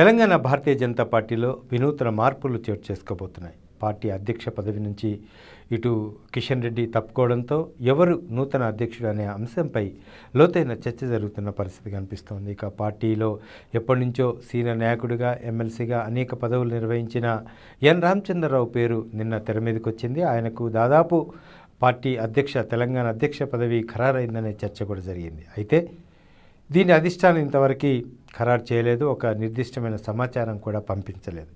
తెలంగాణ భారతీయ జనతా పార్టీలో వినూత్న మార్పులు చోటు చేసుకోబోతున్నాయి. పార్టీ అధ్యక్ష పదవి నుంచి ఇటు కిషన్ రెడ్డి తప్పుకోవడంతో ఎవరు నూతన అధ్యక్షుడు అనే అంశంపై లోతైన చర్చ జరుగుతున్న పరిస్థితి కనిపిస్తోంది. ఇక పార్టీలో ఎప్పటి నుంచో సీనియర్ నాయకుడిగా ఎమ్మెల్సీగా అనేక పదవులు నిర్వహించిన ఎన్ రామచంద్రరావు పేరు నిన్న తెర మీదకి వచ్చింది ఆయనకు దాదాపు పార్టీ అధ్యక్ష తెలంగాణ అధ్యక్ష పదవి ఖరారైందనే చర్చ కూడా జరిగింది. అయితే దీని అధిష్టానం ఇంతవరకు ఖరారు చేయలేదు ఒక నిర్దిష్టమైన సమాచారం కూడా పంపించలేదు.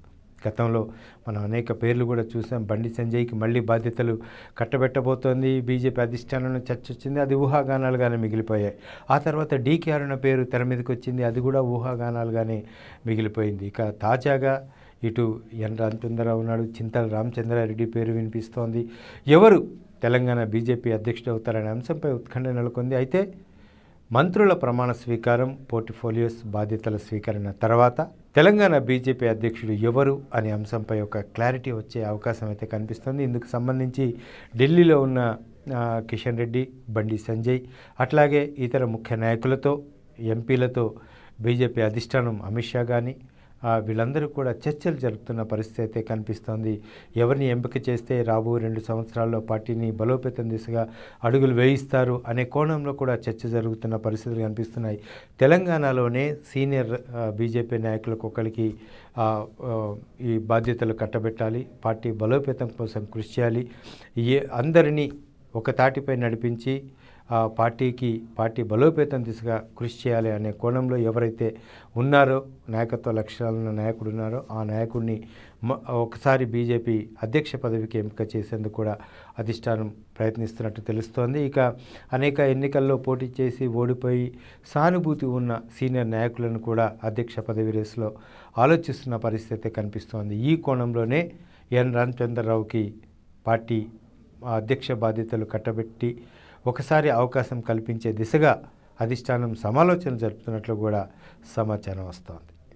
గతంలో మనం అనేక పేర్లు కూడా చూసాం. బండి సంజయ్కి మళ్ళీ బాధ్యతలు కట్టబెట్టబోతోంది. బీజేపీ అధిష్టానంలో చర్చ వచ్చింది. అది ఊహాగానాలుగానే మిగిలిపోయాయి. ఆ తర్వాత డీకే అరుణ పేరు తెర మీదకి వచ్చింది. అది కూడా ఊహాగానాలుగానే మిగిలిపోయింది. ఇక తాజాగా ఇటు ఎన్ రామచంద్రరావు ఉన్నాడు. చింతల రామచంద్రారెడ్డి పేరు వినిపిస్తోంది. ఎవరు తెలంగాణ బీజేపీ అధ్యక్షుడు అవుతారనే అంశంపై ఉత్కంఠ నెలకొంది. అయితే మంత్రుల ప్రమాణ స్వీకారం పోర్ట్ఫోలియోస్ బాధ్యతల స్వీకరణ తర్వాత తెలంగాణ బీజేపీ అధ్యక్షుడు ఎవరు అనే అంశంపై ఒక క్లారిటీ వచ్చే అవకాశం అయితే కనిపిస్తుంది. ఇందుకు సంబంధించి ఢిల్లీలో ఉన్న కిషన్ రెడ్డి బండి సంజయ్ అట్లాగే ఇతర ముఖ్య నాయకులతో ఎంపీలతో బీజేపీ అధిష్టానం అమిత్ షా కానీ వీళ్ళందరూ కూడా చర్చలు జరుపుతున్న పరిస్థితి అయితే కనిపిస్తోంది. ఎవరిని ఎంపిక చేస్తే రాబో రెండు సంవత్సరాల్లో పార్టీని బలోపేతం దిశగా అడుగులు వేయిస్తారు అనే కోణంలో కూడా చర్చ జరుగుతున్న పరిస్థితులు కనిపిస్తున్నాయి. తెలంగాణలోనే సీనియర్ బీజేపీ నాయకులకు ఒకరికి ఈ బాధ్యతలు కట్టబెట్టాలి పార్టీ బలోపేతం కోసం కృషి చేయాలి. ఏ అందరినీ ఒక తాటిపై నడిపించి పార్టీకి పార్టీ బలోపేతం దిశగా కృషి చేయాలి అనే కోణంలో ఎవరైతే ఉన్నారో నాయకత్వ లక్ష్యాలను నాయకుడు ఉన్నారో ఆ నాయకుడిని ఒకసారి బీజేపీ అధ్యక్ష పదవికి ఎంపిక చేసేందుకు కూడా అధిష్టానం ప్రయత్నిస్తున్నట్టు తెలుస్తోంది. ఇక అనేక ఎన్నికల్లో పోటీ చేసి ఓడిపోయి సానుభూతి ఉన్న సీనియర్ నాయకులను కూడా అధ్యక్ష పదవి రేసులో ఆలోచిస్తున్న పరిస్థితి కనిపిస్తోంది. ఈ కోణంలోనే ఎన్ రామచంద్రరావుకి పార్టీ అధ్యక్ష బాధ్యతలు కట్టబెట్టి ఒకసారి అవకాశం కల్పించే దిశగా అధిష్టానం సమాలోచన జరుపుతున్నట్లు కూడా సమాచారం వస్తోంది.